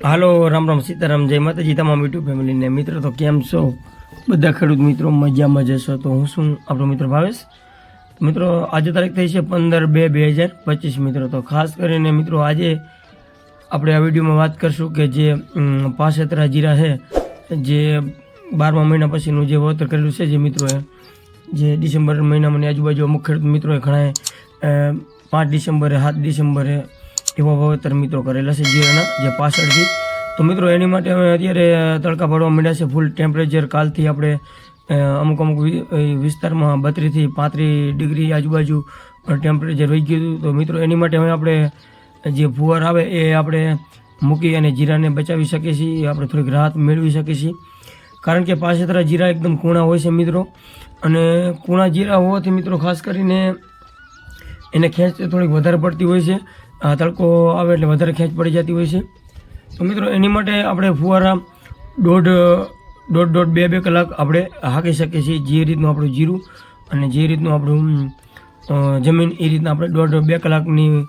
હાલો, રામ રામ, સીતારામ, જય માતાજી, તમામ યુટ્યુબ ફેમિલીને. મિત્રો, તો કેમ છો? બધા ખેડૂત મિત્રો, મજામાં જશો તો હું શું? આપણો મિત્ર ભાવેશ. મિત્રો, આજે તારીખ થઈ છે પંદર બે બે હજાર પચીસ મિત્રો. તો ખાસ કરીને મિત્રો, આજે આપણે આ વિડીયોમાં વાત કરશું કે જે પાસેતરા જીરા છે, જે બારમા મહિના પછીનું જે વળતર કરેલું છે, જે મિત્રોએ, જે ડિસેમ્બર મહિનામાં આજુબાજુ અમુક ખેડૂત મિત્રોએ ઘણા પાંચ ડિસેમ્બરે, સાત ડિસેમ્બરે એવા વાવેતર મિત્રો કરેલા છે જીરાના, જે પાછળથી. તો મિત્રો, એની માટે અમે અત્યારે તડકા પાડવા માંડ્યા છે ફૂલ ટેમ્પરેચર કાલથી આપણે અમુક અમુક વિસ્તારમાં બત્રીસથી પાંત્રીસ ડિગ્રી આજુબાજુ ટેમ્પરેચર વહી ગયું હતું. તો મિત્રો, એની માટે હવે આપણે, જે ફુવાર આવે એ આપણે મૂકી અને જીરાને બચાવી શકીએ છીએ. આપણે થોડીક રાહત મેળવી શકીએ છીએ. કારણ કે પાસેતરા જીરા એકદમ કૂણા હોય છે મિત્રો. અને કૂણા જીરા હોવાથી મિત્રો, ખાસ કરીને એને ખેંચ થોડીક વધારે પડતી હોય છે. તડકો આવે એટલે વધારે ખેંચ પડી જતી હોય છે. તો મિત્રો, એની માટે આપણે ફુવારા દોઢ દોઢ દોઢ બે બે કલાક આપણે હાંકી શકીએ છીએ જે રીતનું આપણું જીરું અને જે રીતનું આપણું જમીન એ રીતના આપણે દોઢ, બે કલાકની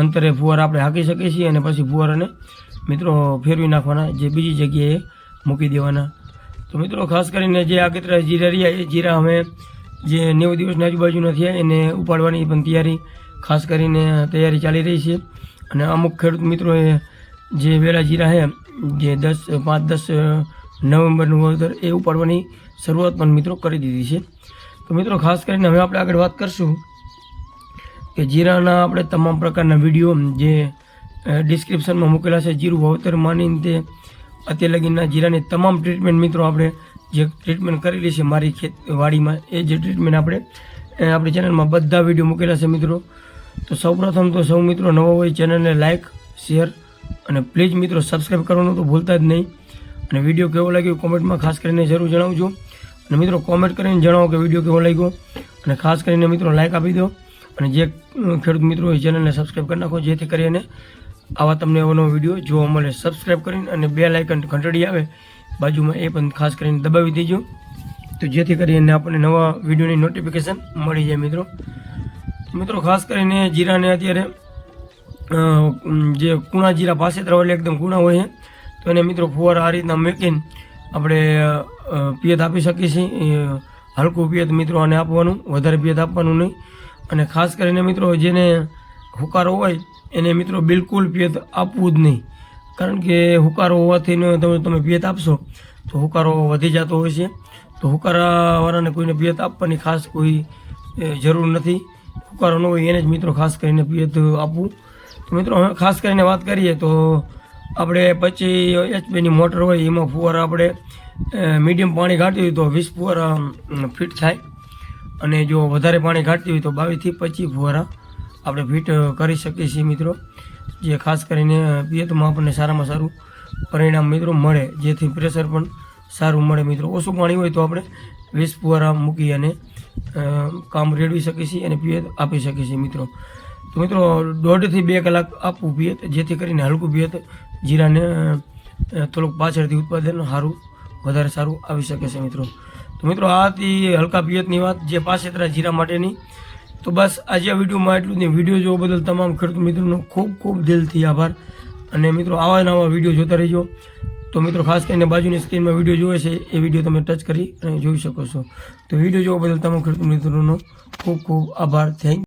અંતરે ફુવારા આપણે હાંકી શકીએ છીએ અને પછી ફુવારાને મિત્રો ફેરવી નાખવાના જે બીજી જગ્યાએ મૂકી દેવાના. તો મિત્રો, ખાસ કરીને જે આગેતરા જીરા રહ્યા, એ જીરા અમે જે નેવું દિવસની આજુબાજુના થયા, એને ઉપાડવાની પણ તૈયારી ખાસ કરીને તૈયારી ચાલી રહી છે. અને અમુક ખેડૂત મિત્રોએ જે વેલા જીરા છે, જે દસ, પાંચ, દસ નવેમ્બરનું વાવેતર એ ઉપાડવાની શરૂઆત પણ મિત્રો કરી દીધી છે. તો મિત્રો ખાસ કરીને હવે આપણે આગળ વાત કરશું કે જીરાના આપણે તમામ પ્રકારના વીડિયો જે ડિસ્ક્રિપ્શનમાં મૂકેલા છે, જીરું વાવેતર માનીને તે અત્યાર લગીના જીરાની તમામ ટ્રીટમેન્ટ મિત્રો આપણે જે ટ્રીટમેન્ટ કરેલી છે મારી ખેત, વાડીમાં એ જે ટ્રીટમેન્ટ આપણે આપણી ચેનલમાં બધા વીડિયો મૂકેલા છે મિત્રો. તો સૌપ્રથમ તો સૌ મિત્રો નવો હોય ચેનલને લાઇક શેર અને પ્લીઝ મિત્રો સબસ્ક્રાઈબ કરવાનું તો ભૂલતા જ નહીં. અને વીડિયો કેવો લાગ્યો કોમેન્ટમાં ખાસ કરીને જરૂર જણાવજો. અને મિત્રો કોમેન્ટ કરીને જણાવો કે વીડિયો કેવો લાગ્યો. અને ખાસ કરીને મિત્રો લાઇક આપી દો. અને જે ખેડૂત મિત્રો હોય ચેનલને સબસ્ક્રાઈબ કરી નાખો, જેથી કરીને આવા તમને અવનવો વીડિયો જોવા મળે. સબસ્ક્રાઈબ કરીને અને બે લાઇકન ઘંટડી આવે, બાજુમાં એ પણ ખાસ કરીને દબાવી દેજો. તો જેથી કરીને આપણને નવા વિડીયોની નોટિફિકેશન મળી જાય મિત્રો. મિત્રો, ખાસ કરીને જીરાને અત્યારે જે કૂણા જીરા પાસે એટલે એકદમ કૂણા હોય તો એને મિત્રો ફુવારા આ રીતના મૂકીને આપણે પિયત આપી શકીએ છીએ. હલકું પિયત મિત્રો આને આપવાનું, વધારે પિયત આપવાનું નહીં. અને ખાસ કરીને મિત્રો, જેને હુકારો હોય, એને મિત્રો બિલકુલ પિયત આપવું જ નહીં. કારણ કે હુકારો હોવાથી તમે તમે પિયત આપશો, તો હુકારો વધી જતો હોય છે. તો હુકારાવાળાને કોઈને પિયત આપવાની ખાસ કોઈ જરૂર નથી. હુકારો ન હોય એને જ મિત્રો ખાસ કરીને પિયત આપવું. તો મિત્રો ખાસ કરીને વાત કરીએ તો આપણે પછી એચપીની મોટર હોય, એમાં ફુવારા આપણે મીડિયમ પાણી ઘાટતી હોય તો વીસ ફુવારા ફિટ થાય. અને જો વધારે પાણી ઘાટતી હોય તો બાવીસથી પચીસ ફુવારા આપણે ફિટ કરી શકીએ છીએ મિત્રો. જે ખાસ કરીને પિયતમાં આપણને સારામાં સારું પરિણામ મિત્રો મળે, જેથી પ્રેશર પણ સારું મળે મિત્રો. ઓછું પાણી હોય તો આપણે વીસ ફુવારા મૂકી અને કામ રેડવી શકીએ છીએ અને પિયત આપી શકીએ છીએ મિત્રો. તો મિત્રો, દોઢથી બે કલાક આપવું પિયત, જેથી કરીને હલકું પિયત, જીરાને થોડુંક પાછળથી ઉત્પાદન સારું, વધારે સારું આવી શકે છે મિત્રો. તો મિત્રો આ હતી હલકા પિયતની વાત, જે પાસેતરા જીરા માટેની. તો બસ, આજે આ વિડીયોમાં એટલું જ નહીં વીડિયો જોવા બદલ તમામ ખેડૂત મિત્રોનો ખૂબ ખૂબ દિલથી આભાર. અને મિત્રો, આવા નવા વીડિયો જોતા રહેજો. તો મિત્રો ખાસ કરીને બાજુની સ્ક્રીનમાં વીડિયો જોવે છે, એ વીડિયો તમે ટચ કરી અને જોઈ શકો છો. તો વીડિયો જોવા બદલ તમામ ખેડૂત મિત્રોનો ખૂબ ખૂબ આભાર. થેન્ક